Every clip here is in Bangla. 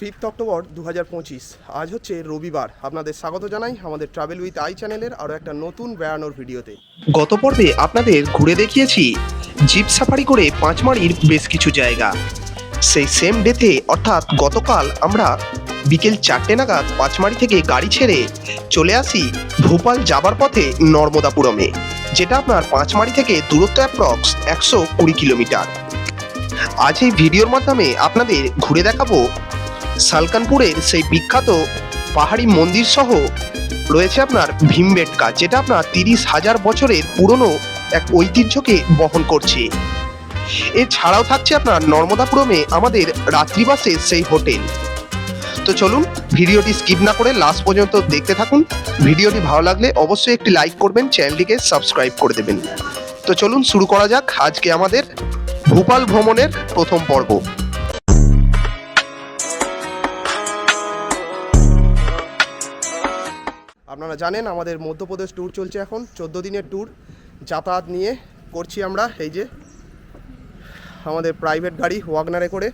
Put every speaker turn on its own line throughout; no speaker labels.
ফিফথ অক্টোবর দু হাজার পঁচিশ। আজ হচ্ছে রবিবার। আপনাদের স্বাগত জানাই আমাদের ট্রাভেল উইথ আই চ্যানেলের আরও একটা নতুন বেড়ানোর ভিডিওতে।
গত পর্বে আপনাদের ঘুরে দেখিয়েছি জিপ সাফারি করে পাঁচমারির বেশ কিছু জায়গা। সেই সেম ডেতে অর্থাৎ গতকাল আমরা বিকেল চারটে নাগাদ পাঁচমারি থেকে গাড়ি ছেড়ে চলে আসি ভোপাল যাবার পথে নর্মদাপুরমে, যেটা আপনার পাঁচমারি থেকে দূরত্ব অ্যাপ্রক্স একশো কুড়ি কিলোমিটার। আজ এই ভিডিওর মাধ্যমে আপনাদের ঘুরে দেখাবো সালকানপুরের সেই বিখ্যাত পাহাড়ি মন্দির সহ রয়েছে আপনার ভীমবেটকা, যেটা আপনার তিরিশ হাজার বছরের পুরনো এক ঐতিহ্যকে বহন করছে। এছাড়াও থাকছে আপনার নর্মদাপুরমে আমাদের রাত্রিবাসের সেই হোটেল। তো চলুন, ভিডিওটি স্কিপ না করে লাস্ট পর্যন্ত দেখতে থাকুন। ভিডিওটি ভালো লাগলে অবশ্যই একটি লাইক করবেন, চ্যানেলটিকে সাবস্ক্রাইব করে দেবেন। তো চলুন শুরু করা যাক আজকে আমাদের ভূপাল ভ্রমণের প্রথম পর্ব।
আপনারা জানেন, আমাদের মধ্যপ্রদেশ ট্যুর চলছে এখন, চোদ্দ দিনের ট্যুর যাতায়াত নিয়ে করছি আমরা। এই যে আমাদের প্রাইভেট গাড়ি ওয়াগনারে করে।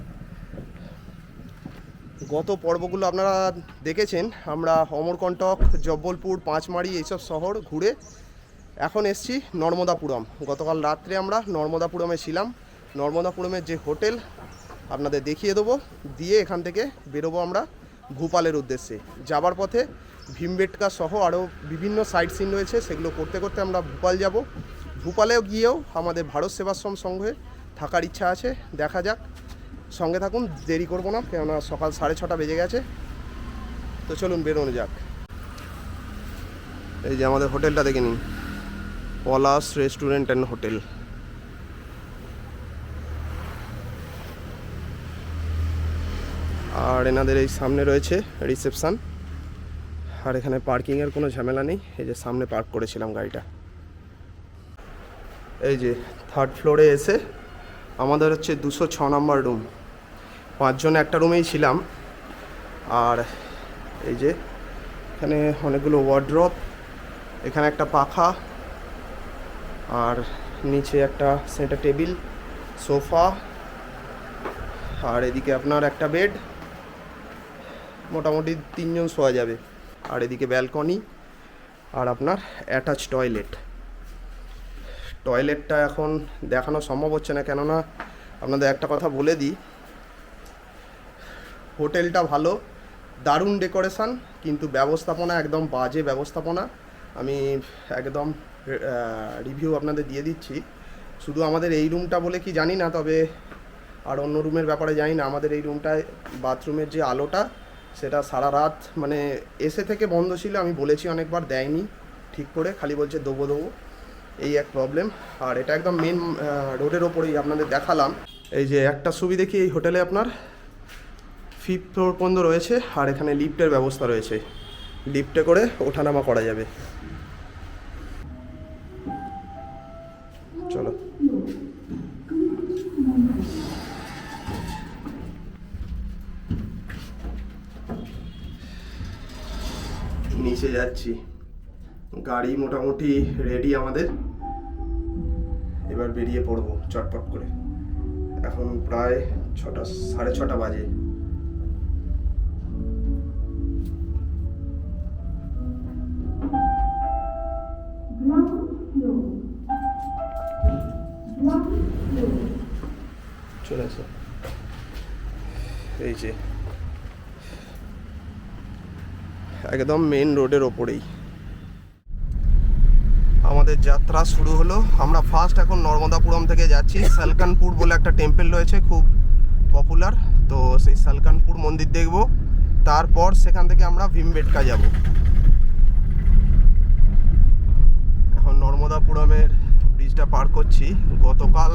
গত পর্বগুলো আপনারা দেখেছেন, আমরা অমরকণ্টক, জব্বলপুর, পাঁচমারি এইসব শহর ঘুরে এখন এসছি নর্মদাপুরম। গতকাল রাত্রে আমরা নর্মদাপুরমে ছিলাম। নর্মদাপুরমের যে হোটেল আপনাদের দেখিয়ে দেবো, দিয়ে এখান থেকে বেরোবো আমরা ভূপালের উদ্দেশ্যে। যাবার পথে ভীমবেটকা সহ আরও বিভিন্ন সাইট সিন রয়েছে, সেগুলো করতে করতে আমরা ভূপাল যাব। ভূপালেও গিয়েও আমাদের ভারত সেবাশ্রম সংঘে থাকার ইচ্ছা আছে, দেখা যাক। সঙ্গে থাকুন, দেরি করব না, কেননা সকাল সাড়ে ছটা বেজে গেছে। তো চলুন, বেরোনো যাক। এই যে আমাদের হোটেলটা দেখে নিন। Palash restaurant and hotel. আর এনাদের এই সামনে রয়েছে রিসেপশান। আর এখানে পার্কিংয়ের কোনো ঝামেলা নেই। এই যে সামনে পার্ক করেছিলাম গাড়িটা। এই যে থার্ড ফ্লোরে এসে আমাদের হচ্ছে দুশো ছ নম্বর রুম পাঁচজন একটা রুমেই ছিলাম। আর এই যে এখানে অনেকগুলো ওয়ার্ড্রপ এখানে একটা পাখা, আর নিচে একটা সেন্টার টেবিল সোফা আর এদিকে আপনার একটা বেড মোটামুটি তিনজন শোয়া যাবে। আর এদিকে ব্যালকনি আর আপনার অ্যাটাচ টয়লেট টয়লেটটা এখন দেখানো সম্ভব হচ্ছে না, কেননা আপনাদের একটা কথা বলে দিই। হোটেলটা ভালো, দারুণ ডেকোরেশন কিন্তু ব্যবস্থাপনা একদম বাজে ব্যবস্থাপনা। আমি একদম রিভিউ আপনাদের দিয়ে দিচ্ছি। শুধু আমাদের এই রুমটা বলে কি জানি না, তবে আর অন্য রুমের ব্যাপারে জানি না। আমাদের এই রুমটায় বাথরুমের যে আলোটা সেটা সারা রাত মানে এসে থেকে বন্ধ ছিল, আমি বলেছি অনেকবার, দেয়নি, ঠিক করে, খালি বলছে দেবো দেবো, এই এক প্রবলেম আর এটা একদম মেন রোডের ওপরেই আপনাদের দেখালাম। এই যে একটা সুবিধে কি এই হোটেলে আপনার। ফিফথ ফ্লোর পর্যন্ত রয়েছে, আর এখানে লিফটের ব্যবস্থা রয়েছে। লিফটে করে ওঠানামা করা যাবে। নিচে যাচ্ছি। গাড়ি মোটামুটি রেডি আমাদের। এবার বেরিয়ে পড়ব চটপট করে। এখন প্রায় ছটা, সাড়ে ছটা বাজে। চলে আসো এই যে একদম মেন রোডের ওপরেই। আমাদের যাত্রা শুরু হলো। আমরা ফার্স্ট এখন নর্মদাপুরম থেকে যাচ্ছি। সালকানপুর বলে একটা টেম্পল রয়েছে, খুব পপুলার তো সেই সালকানপুর মন্দির দেখব। তারপর সেখান থেকে আমরা ভীমবেটকা যাব। এখন নর্মদাপুরমের ব্রিজটা পার করছি। গতকাল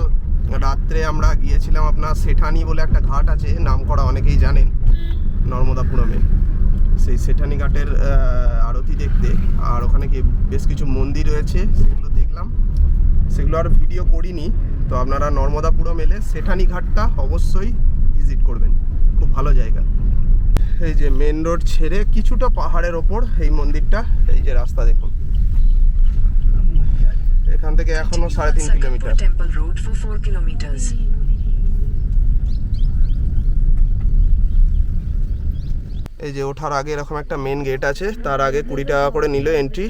রাত্রে আমরা গিয়েছিলাম আপনার সেঠানি বলে একটা ঘাট আছে, নাম করা অনেকেই জানেন, নর্মদাপুরমে। সেই সেঠানি ঘাটের আরতি দেখতে। আর ওখানে কি বেশ কিছু মন্দির রয়েছে সেগুলো দেখলাম। সেগুলো আর ভিডিও করিনি তো আপনারা নর্মদাপুরম এলে সেঠানি ঘাটটা অবশ্যই ভিজিট করবেন। খুব ভালো জায়গা। এই যে মেন রোড ছেড়ে কিছুটা পাহাড়ের ওপর এই মন্দিরটা এই যে রাস্তা দেখুন। এখান থেকে এখনও সাড়ে তিন কিলোমিটার। এই যে ওঠার আগে এরকম একটা মেন গেট আছে, তার আগে কুড়ি টাকা করে নিল এন্ট্রি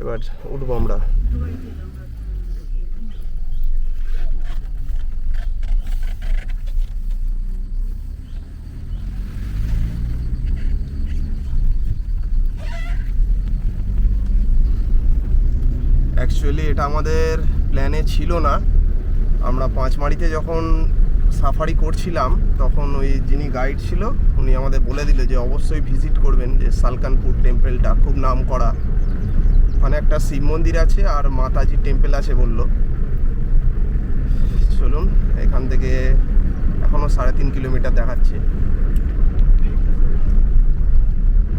এবার উঠবো আমরা। অ্যাকচুয়ালি এটা আমাদের প্ল্যানে ছিল না। আমরা পাঁচমারিতে যখন সাফারি করছিলাম, তখন ওই যিনি গাইড ছিল, উনি আমাদের বলে দিল যে অবশ্যই ভিজিট করবেন যে সালকানপুর টেম্পেলটা খুব নাম করা। ওখানে একটা শিব মন্দির আছে আর মাতাজি টেম্পেল আছে বলল। চলুন, এখান থেকে এখনও সাড়ে তিন কিলোমিটার দেখাচ্ছে।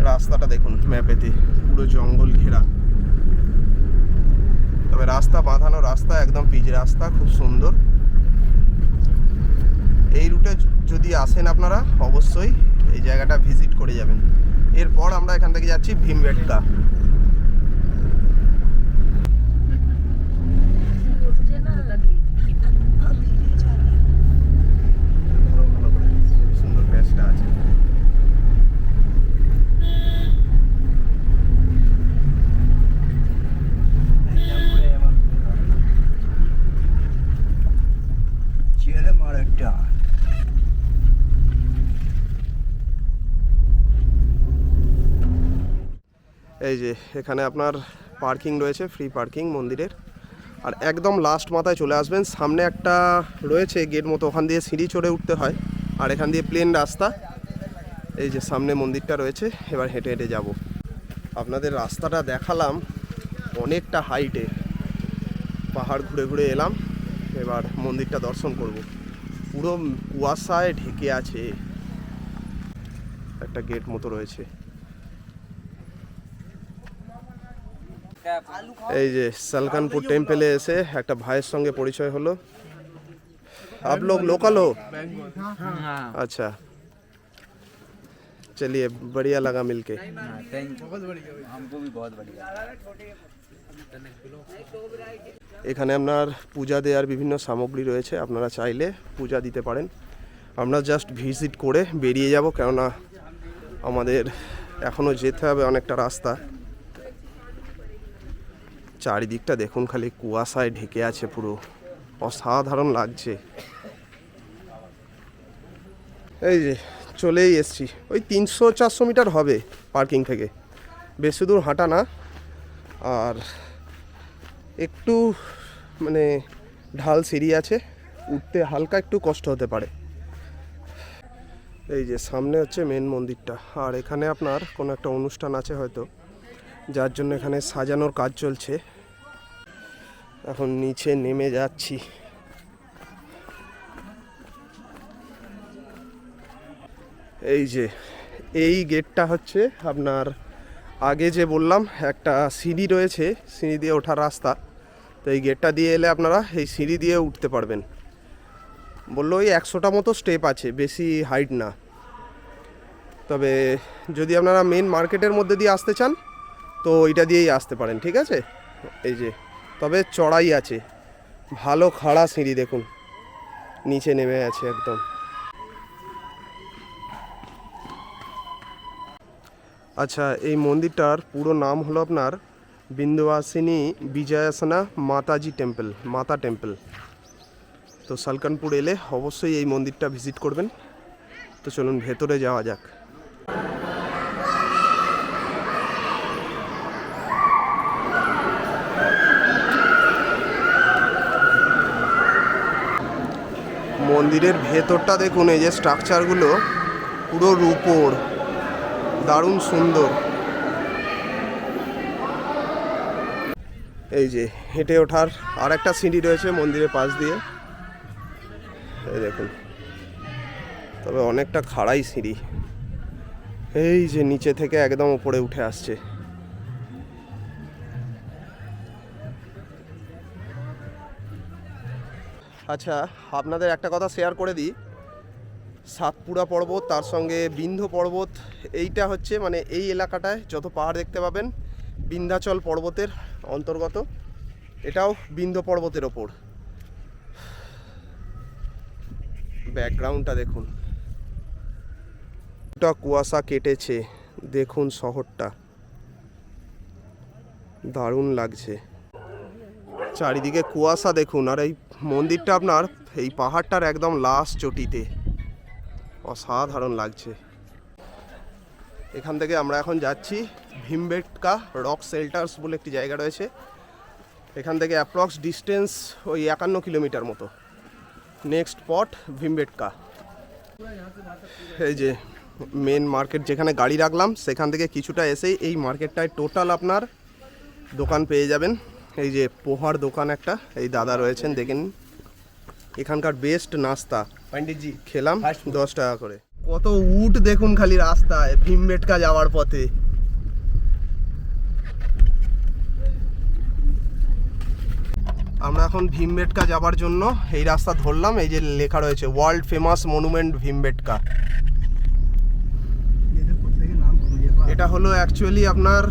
রাস্তাটা দেখুন ম্যাপেতে পুরো জঙ্গল ঘেরা। তবে রাস্তা বাঁধানো রাস্তা, একদম পিচ রাস্তা, খুব সুন্দর। এই রুটে যদি আসেন আপনারা, অবশ্যই এই জায়গাটা ভিজিট করে যাবেন। এরপর আমরা এখান থেকে যাচ্ছি ভীমবেটকা সুন্দর প্যাচটা আছে
ছেলে মারেরটা
এই যে এখানে আপনার পার্কিং রয়েছে ফ্রি পার্কিং মন্দিরের। আর একদম লাস্ট মাথায় চলে আসবেন, সামনে একটা রয়েছে গেট মতো, ওখান দিয়ে সিঁড়ি চড়ে উঠতে হয়। আর এখান দিয়ে প্লেন রাস্তা। এই যে সামনে মন্দিরটা রয়েছে, এবার হেঁটে হেঁটে যাব। আপনাদের রাস্তাটা দেখালাম অনেকটা হাইটে পাহাড় ঘুরে ঘুরে এলাম, এবার মন্দিরটা দর্শন করব। পুরো কুয়াশায় ঢেকে আছে। একটা গেট মতো রয়েছে। এই যে সালকানপুর টেম্পলে এসে একটা ভাইয়ের সঙ্গে পরিচয় হলো आप लोग लोकल हो अच्छा चलिए बढ़िया लगा मिलके
थैंक यू हमको भी बहुत बढ़िया
এখানে আপনার পূজা দেওয়ার বিভিন্ন সামগ্রী রয়েছে আপনারা চাইলে পূজা দিতে পারেন আমরা জাস্ট ভিজিট করে বেরিয়ে যাব কেননা আমাদের এখনও যেতে হবে অনেকটা রাস্তা চারিদিকটা দেখুন খালি কুয়াশায় ঢেকে আছে পুরো। অসাধারণ লাগছে। এই যে, চলেই এসছি। ওই তিনশো চারশো মিটার হবে পার্কিং থেকে। বেশি দূর হাঁটা না। আর একটু মানে ঢাল সিঁড়ি আছে। উঠতে হালকা একটু কষ্ট হতে পারে। এই যে, সামনে হচ্ছে মেন মন্দিরটা। আর এখানে আপনার কোনো একটা অনুষ্ঠান আছে হয়তো। যার জন্য এখানে সাজানোর কাজ চলছে। এখন নিচে নেমে যাচ্ছি। এই যে, এই গেটটা হচ্ছে আপনার আগে যে বললাম, একটা সিঁড়ি রয়েছে, সিঁড়ি দিয়ে ওঠার রাস্তা। তো এই গেটটা দিয়ে এলে আপনারা এই সিঁড়ি দিয়ে উঠতে পারবেন। বলল ওই একশোটা মতো স্টেপ আছে, বেশি হাইট না। তবে যদি আপনারা মেন মার্কেটের মধ্যে দিয়ে আসতে চান, তো এটা দিয়েই আসতে পারেন, ঠিক আছে? এই যে তবে চড়াই আছে। ভালো খাড়া সিঁড়ি দেখুন। নিচে নেমে আছে একদম। আচ্ছা এই মন্দিরটার পুরো নাম হলো আপনার বিন্দুবাসিনী বিজয়াসনা মাতাজি টেম্পল, মাতা টেম্পল। তো সালকানপুর এলে অবশ্যই এই মন্দিরটা ভিজিট করবেন। তো চলুন, ভেতরে যাওয়া যাক। মন্দিরের ভেতরটা দেখুন, এই যে স্ট্রাকচারগুলো পুরো রূপোর, দারুণ সুন্দর। এই যে হেঁটে ওঠার আর একটা সিঁড়ি রয়েছে মন্দিরের পাশ দিয়ে। এই দেখুন, তবে অনেকটা খাড়াই সিঁড়ি। এই যে নিচে থেকে একদম উপরে উঠে আসছে। আচ্ছা আপনাদের একটা কথা শেয়ার করে দিই। সাতপুরা পর্বত, তার সঙ্গে বিন্ধ্য পর্বত, এইটা হচ্ছে মানে এই এলাকাটায় যত পাহাড় দেখতে পাবেন, বিন্ধ্যাচল পর্বতের অন্তর্গত। এটাও বিন্ধ্য পর্বতের ওপর। ব্যাকগ্রাউন্ডটা দেখুন। কুয়াশা কেটেছে, দেখুন শহরটা। দারুণ লাগছে। চারিদিকে কুয়াশা দেখুন, আর এই মন্দিরটা আপনার, এই পাহাড়টার একদম লাস্ট চটিতে। অসাধারণ লাগছে। এখান থেকে আমরা এখন যাচ্ছি ভীমবেটকা রক শেল্টার্স বলে একটি জায়গা রয়েছে। এখান থেকে অ্যাপ্রক্স ডিস্টেন্স ওই একান্ন কিলোমিটার মতো। Next spot Bhimbetka. এই যে মেন মার্কেট যেখানে গাড়ি রাখলাম, সেখান থেকে কিছুটা এসেই এই মার্কেটটায় টোটাল আপনার দোকান পেয়ে যাবেন। এই যে পোহার দোকান একটা এই দাদা রয়েছেন দেখেন এখানকার বেস্ট নাস্তা। পণ্ডিতজি খেলাম দশ টাকা করে। কত উট দেখুন খালি রাস্তায় ভীমবেটকা যাওয়ার পথে। আমরা এখন ভীমবেটকা যাওয়ার জন্য এই রাস্তা ধরলাম এই যে লেখা রয়েছে ওয়ার্ল্ড ফেমাস মনুমেন্ট ভীমবেটকা এটা হলো অ্যাকচুয়ালি আপনার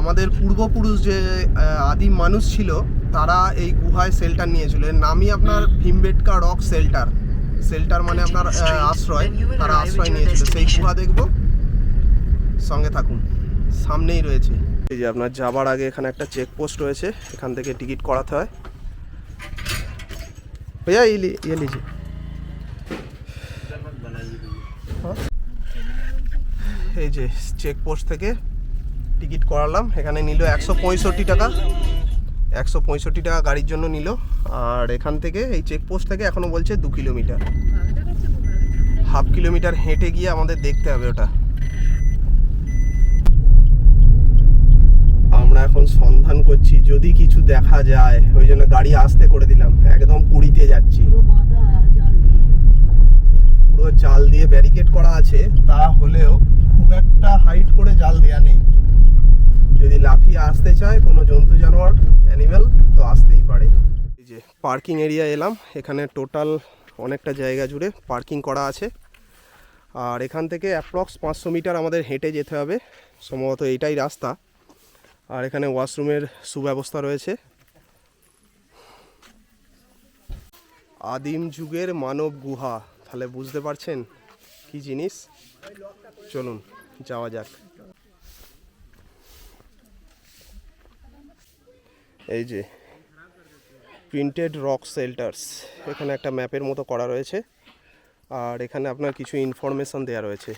আমাদের পূর্বপুরুষ যে আহ, আদিম মানুষ ছিল তারা এই গুহায় শেল্টার নিয়েছিল এর নামই আপনার ভীমবেটকা রক শেল্টার শেল্টার মানে আপনার আহ, আশ্রয় তারা আশ্রয় নিয়েছিল সেই গুহা দেখব সঙ্গে থাকুন সামনেই রয়েছে এই যে আপনার যাবার আগে এখানে একটা চেকপোস্ট রয়েছে এখান থেকে টিকিট করাতে হয় भैया ये ली- ये लीजिए এই যে চেকপোস্ট থেকে টিকিট করালাম। এখানে নিল একশো পঁয়ষট্টি টাকা। একশো পঁয়ষট্টি টাকা গাড়ির জন্য নিল। আর এখান থেকে এই চেকপোস্ট থেকে এখনও বলছে দু কিলোমিটার। হাফ কিলোমিটার হেঁটে গিয়ে আমাদের দেখতে হবে ওটা। আমরা এখন সন্ধান করছি যদি কিছু দেখা যায়। ওই জন্য গাড়ি আসতে করে দিলাম। একদম পুরীতে যাচ্ছি। পুরো জাল দিয়ে। ব্যারিকেড করা আছে। তা হলেও খুব একটা হাইট করে জাল দেয়া নেই। যদি লাফিয়ে আসতে চায় কোনো জন্তু, জানোয়ার অ্যানিমেল তো আসতেই পারে। এই যে পার্কিং এরিয়া এলাম, এখানে টোটাল অনেকটা জায়গা জুড়ে পার্কিং করা আছে। আর এখান থেকে অ্যাপ্রক্স পাঁচশো মিটার আমাদের হেঁটে যেতে হবে, সম্ভবত এইটাই রাস্তা। আর এখানে ওয়াশরুমের সুব্যবস্থা রয়েছে। আদিম যুগের মানব গুহা, তাহলে বুঝতে পারছেন কি জিনিস? চলুন, যাওয়া যাক। এই যে প্রিন্টেড রক সেল্টার্স এখানে একটা ম্যাপের মতো করা রয়েছে। আর এখানে আপনার কিছু ইনফরমেশান দেওয়া রয়েছে।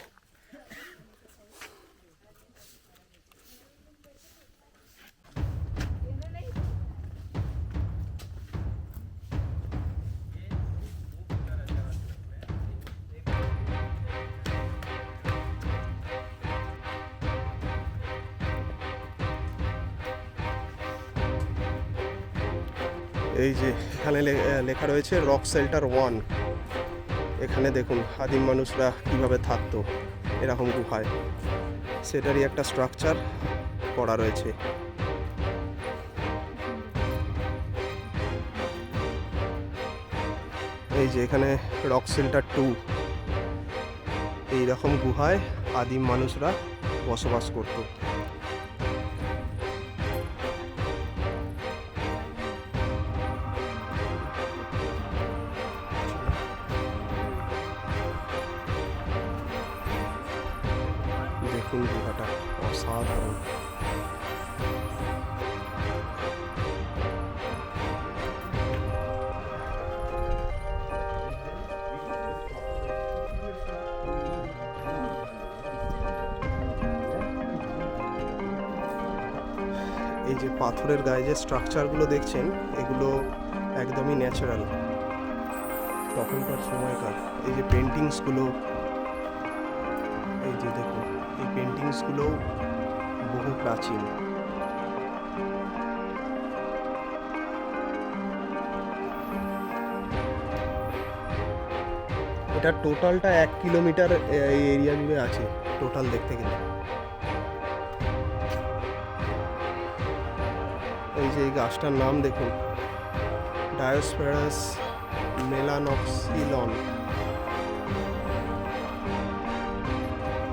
এই যে এখানে লেখা রয়েছে, রক শেল্টার ওয়ান। এখানে দেখুন, আদিম মানুষরা কীভাবে থাকতো, এরকম গুহায়। সেটারই একটা স্ট্রাকচার করা রয়েছে। এই যে এখানে, রক শেল্টার টু। এইরকম গুহায় আদিম মানুষরা বসবাস করতো। এই যে পাথরের গায়ে যে স্ট্রাকচারগুলো দেখছেন, এগুলো একদমই ন্যাচারাল তখনকার সময়কার এই যে পেন্টিংসগুলো এই যে দেখুন, এই পেন্টিংসগুলোও বহু প্রাচীন। এটা টোটালটা এক কিলোমিটার এই এরিয়া জুড়ে আছে টোটাল দেখতে গেলে। যে এই গাছটার নাম দেখুন। ডায়োস্পেরাস মেলানক্সিলন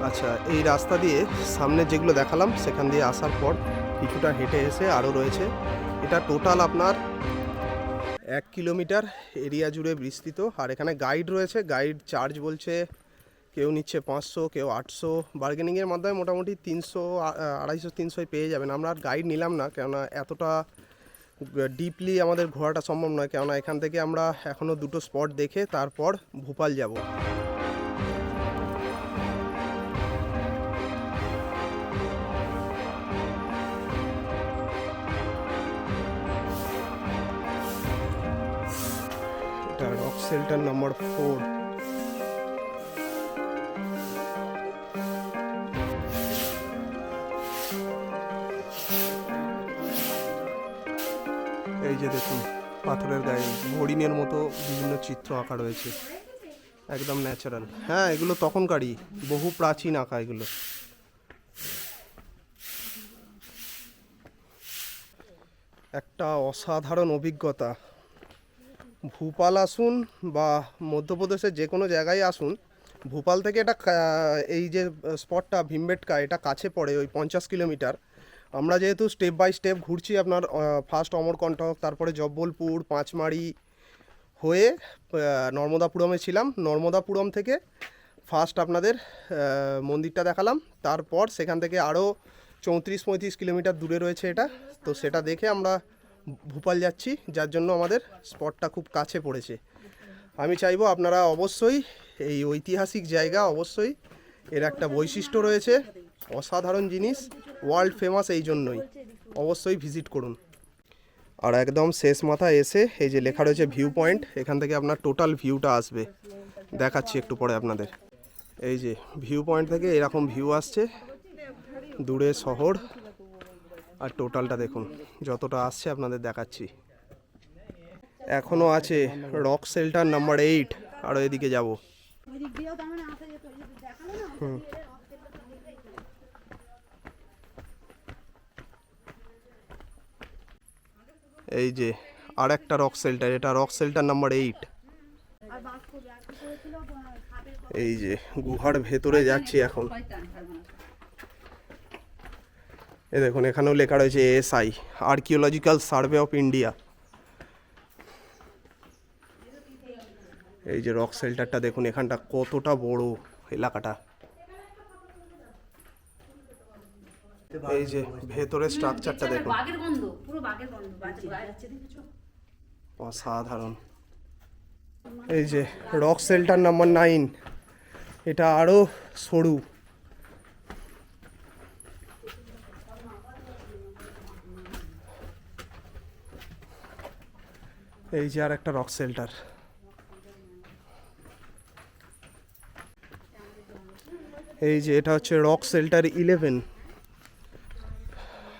আচ্ছা এই রাস্তা দিয়ে সামনে যেগুলো দেখালাম, সেখান দিয়ে আসার পর কিছুটা হেঁটে এসে আরও রয়েছে। এটা টোটাল আপনার এক কিলোমিটার এরিয়া জুড়ে বিস্তৃত। আর এখানে গাইড রয়েছে, গাইড চার্জ বলছে কেউ নিচ্ছে পাঁচশো, কেউ আটশো। বার্গেনিংয়ের মাধ্যমে মোটামুটি তিনশো আড়াইশো তিনশোয় পেয়ে যাবেন। আমরা আর গাইড নিলাম না, কেননা এতটা ডিপলি আমাদের ঘোরাটা সম্ভব নয়। কেননা এখান থেকে আমরা এখনও দুটো স্পট দেখে তারপর ভোপাল যাব। এটা রক সেল্টার নাম্বার ফোর পাথরের গায়ে, হরিণের মতো বিভিন্ন চিত্র আঁকা রয়েছে। একদম ন্যাচারাল হ্যাঁ এগুলো তখনকারই, বহু প্রাচীন আঁকা এগুলো। একটা অসাধারণ অভিজ্ঞতা। ভূপাল আসুন বা মধ্যপ্রদেশের যে কোনো জায়গায় আসুন, ভূপাল থেকে এটা এই যে স্পটটা ভীমবেটকা, এটা কাছে পড়ে, ওই পঞ্চাশ কিলোমিটার। আমরা যেহেতু স্টেপ বাই স্টেপ ঘুরছি আপনার ফার্স্ট অমরকণ্টক, তারপরে জব্বলপুর, পাঁচমারি হয়ে নর্মদাপুরমে ছিলাম। নর্মদাপুরম থেকে ফার্স্ট আপনাদের মন্দিরটা দেখালাম। তারপর সেখান থেকে আরও চৌত্রিশ পঁয়ত্রিশ কিলোমিটার দূরে রয়েছে এটা। তো সেটা দেখে আমরা ভূপাল যাচ্ছি, যার জন্য আমাদের স্পটটা খুব কাছে পড়েছে। আমি চাইব আপনারা অবশ্যই এই ঐতিহাসিক জায়গা, অবশ্যই এর একটা বৈশিষ্ট্য রয়েছে। অসাধারণ জিনিস। ওয়ার্ল্ড ফেমাস এই জন্যই। অবশ্যই ভিজিট করুন। আর একদম শেষ মাথা এসে এই যে লেখা রয়েছে ভিউ পয়েন্ট এখান থেকে আপনার টোটাল ভিউটা আসবে। দেখাচ্ছি একটু পরে আপনাদের। এই যে ভিউ পয়েন্ট থেকে এরকম ভিউ আসছে দূরে শহর আর টোটালটা দেখুন যতটা আসছে আপনাদের দেখাচ্ছি। এখনও আছে রক শেল্টার নাম্বার এইট আরও এদিকে যাব।
ওই দিক দিয়েও তার মানে আসা যেত ওই যে দেখাল না ওই দিক দিয়ে
এই যে আর একটা রক শেল্টার এটা রক শেল্টার নাম্বার এইট এই যে, গুহার ভেতরে যাচ্ছি এখন। এ দেখুন, এখানেও লেখা রয়েছে SI archaeological survey of India এই যে রক শেল্টারটা দেখুন, এখানটা কতটা বড় এলাকাটা। এই যে ভেতরে স্ট্রাকচারটা দেখুন।
বাঘের গন্ধ পুরো বাঘের গন্ধ দেখেছ
অসাধারণ। এই যে রক শেল্টার নাম্বার নাইন এটা আরও সরু। এই যে আর একটা রক শেল্টার এই যে এটা হচ্ছে রক শেল্টার ইলেভেন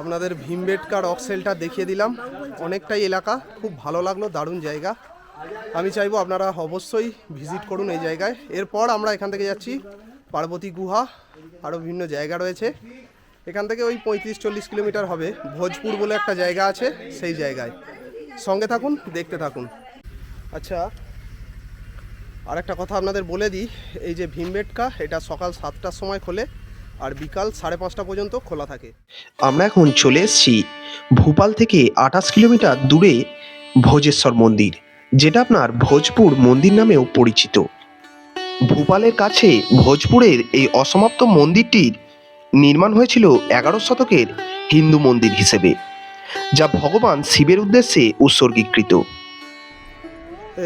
আপনাদের ভীমবেটকার রক সেলটা দেখিয়ে দিলাম। অনেকটাই এলাকা, খুব ভালো লাগল, দারুণ জায়গা। আমি চাইব আপনারা অবশ্যই ভিজিট করুন এই জায়গায়। এরপর আমরা এখান থেকে যাচ্ছি পার্বতী গুহা, আরও বিভিন্ন জায়গা রয়েছে। এখান থেকে ওই পঁয়ত্রিশ চল্লিশ কিলোমিটার হবে। ভোজপুর বলে একটা জায়গা আছে, সেই জায়গায়। সঙ্গে থাকুন, দেখতে থাকুন। আচ্ছা আর একটা কথা আপনাদের বলে দিই, এই যে ভীমবেটকা, এটা সকাল সাতটার সময় খোলে। আর বিকাল সাড়ে পাঁচটা পর্যন্ত খোলা থাকে।
আমরা এখন চলে এসেছি ভূপাল থেকে আঠাশ কিলোমিটার দূরে ভোজেশ্বর মন্দির যেটা আপনার ভোজপুর মন্দির নামেও পরিচিত। ভূপালের কাছে ভোজপুরের এই অসমাপ্ত মন্দিরটির নির্মাণ হয়েছিল এগারো শতকের হিন্দু মন্দির হিসেবে যা ভগবান শিবের উদ্দেশ্যে উৎসর্গীকৃত।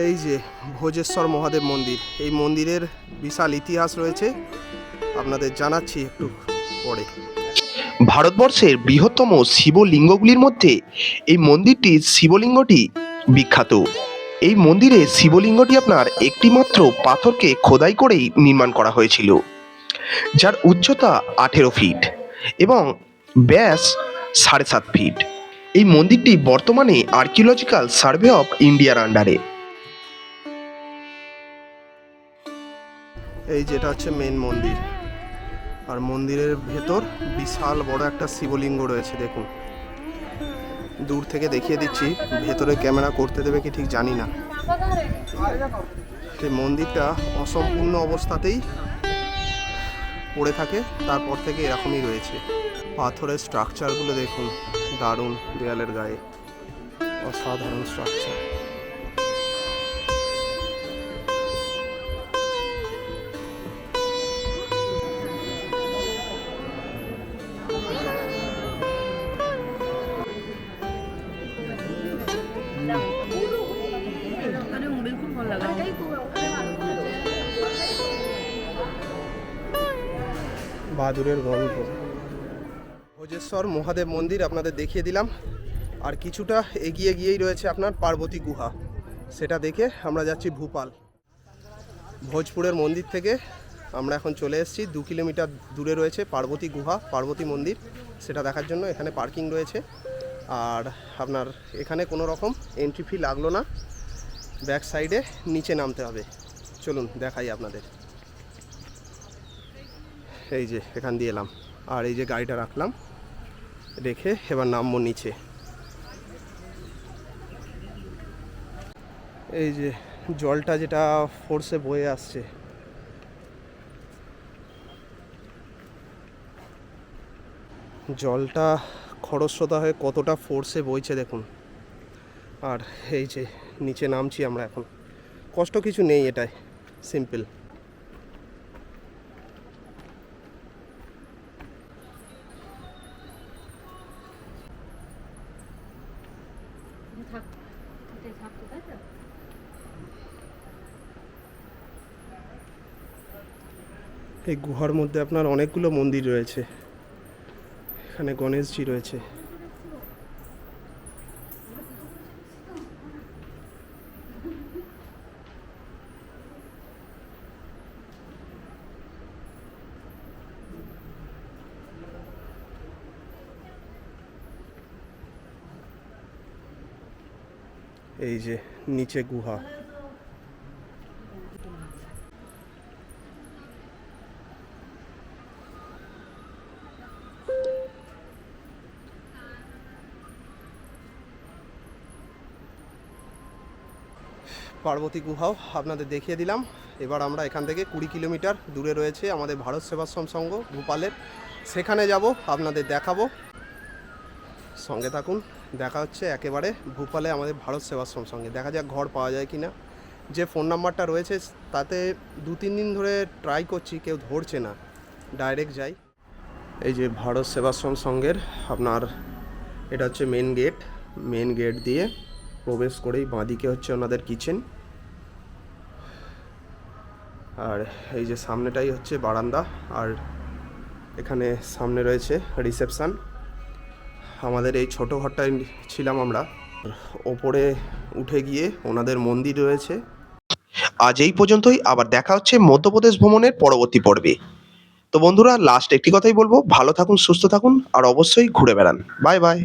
এই যে ভোজেশ্বর মহাদেব মন্দির এই মন্দিরের বিশাল ইতিহাস রয়েছে। আপনাদের জানাচ্ছি একটু পরে।
ভারতবর্ষের বৃহত্তম শিবলিঙ্গগুলির মধ্যে এই মন্দিরটির শিবলিঙ্গটি বিখ্যাত। এই মন্দিরে শিবলিঙ্গটি আপনার একটিমাত্র পাথরকে খোদাই করেই নির্মাণ করা হয়েছিল যার উচ্চতা আঠেরো ফিট এবং ব্যাস সাড়ে সাত ফিট। এই মন্দিরটি বর্তমানে আর্কিওলজিক্যাল সার্ভে অফ ইন্ডিয়ার আন্ডারে।
এই যেটা হচ্ছে মেন মন্দির। আর মন্দিরের ভেতর বিশাল বড় একটা শিবলিঙ্গ রয়েছে, দেখুন। দূর থেকে দেখিয়ে দিচ্ছি, ভেতরে ক্যামেরা করতে দেবে কি ঠিক জানি না। এই মন্দিরটা অসম্পূর্ণ অবস্থাতেই পড়ে থাকে, তারপর থেকে এরকমই রয়েছে। পাথরের স্ট্রাকচারগুলো দেখুন, দারুণ দেয়ালের গায়ে। অসাধারণ স্ট্রাকচার বাদুরের গল্প। ভোজেশ্বর মহাদেব মন্দির আপনাদের দেখিয়ে দিলাম। আর কিছুটা এগিয়ে গিয়েই রয়েছে আপনার পার্বতী গুহা। সেটা দেখে আমরা যাচ্ছি ভূপাল। ভোজপুরের মন্দির থেকে আমরা এখন চলে এসেছি। দু কিলোমিটার দূরে রয়েছে পার্বতী গুহা, পার্বতী মন্দির। সেটা দেখার জন্য এখানে পার্কিং রয়েছে। আর আপনার এখানে কোনো রকম এন্ট্রি ফি লাগল না। ব্যাক সাইডে নিচে নামতে হবে। চলুন দেখাই আপনাদের। এই যে, এখান দিয়ে এলাম। আর এই যে গাড়িটা রাখলাম, রেখে এবার নামবো নিচে। এই যে, জলটা যেটা ফোর্সে বয়ে আসছে। জলটা খরস্রোতা হয়ে কতটা ফোর্সে বইছে দেখুন। আর এই যে, নিচে নামছি আমরা এখন। কষ্ট কিছু নেই এটাই সিম্পল
থাক এটাই থাকতো তাই তো
এই গুহার মধ্যে আপনার অনেকগুলো মন্দির রয়েছে। এখানে গণেশজি রয়েছে। এই যে নিচে গুহা। পার্বতী গুহাও আপনাদের দেখিয়ে দিলাম। এবার আমরা এখান থেকে কুড়ি কিলোমিটার দূরে রয়েছে আমাদের ভারত সেবাশ্রম সংঘ, ভূপালের। সেখানে যাব, আপনাদের দেখাবো। সঙ্গে থাকুন, দেখা হচ্ছে একেবারে ভূপালে আমাদের ভারত সেবাশ্রম সঙ্গে। দেখা যাক ঘর পাওয়া যায় কি না যে ফোন নাম্বারটা রয়েছে, তাতে দু তিন দিন ধরে ট্রাই করছি, কেউ ধরছে না। ডাইরেক্ট যাই। এই যে ভারত সেবাশ্রম সংঘের আপনার, এটা হচ্ছে মেন গেট মেন গেট দিয়ে প্রবেশ করেই বাঁদিকে হচ্ছে ওনাদের কিচেন আর এই যে সামনেটাই হচ্ছে বারান্দা, আর এখানে সামনে রয়েছে রিসেপশান আমাদের এই ছোট ঘরটায় ছিলাম আমরা। ওপরে উঠে গিয়ে ওনাদের মন্দির রয়েছে।
আজ এই পর্যন্তই, আবার দেখা হচ্ছে মধ্যপ্রদেশ ভ্রমণের পরবর্তী পর্বে। তো বন্ধুরা লাস্ট একটি কথাই বলব, ভালো থাকুন, সুস্থ থাকুন, আর অবশ্যই ঘুরে বেড়ান। Bye bye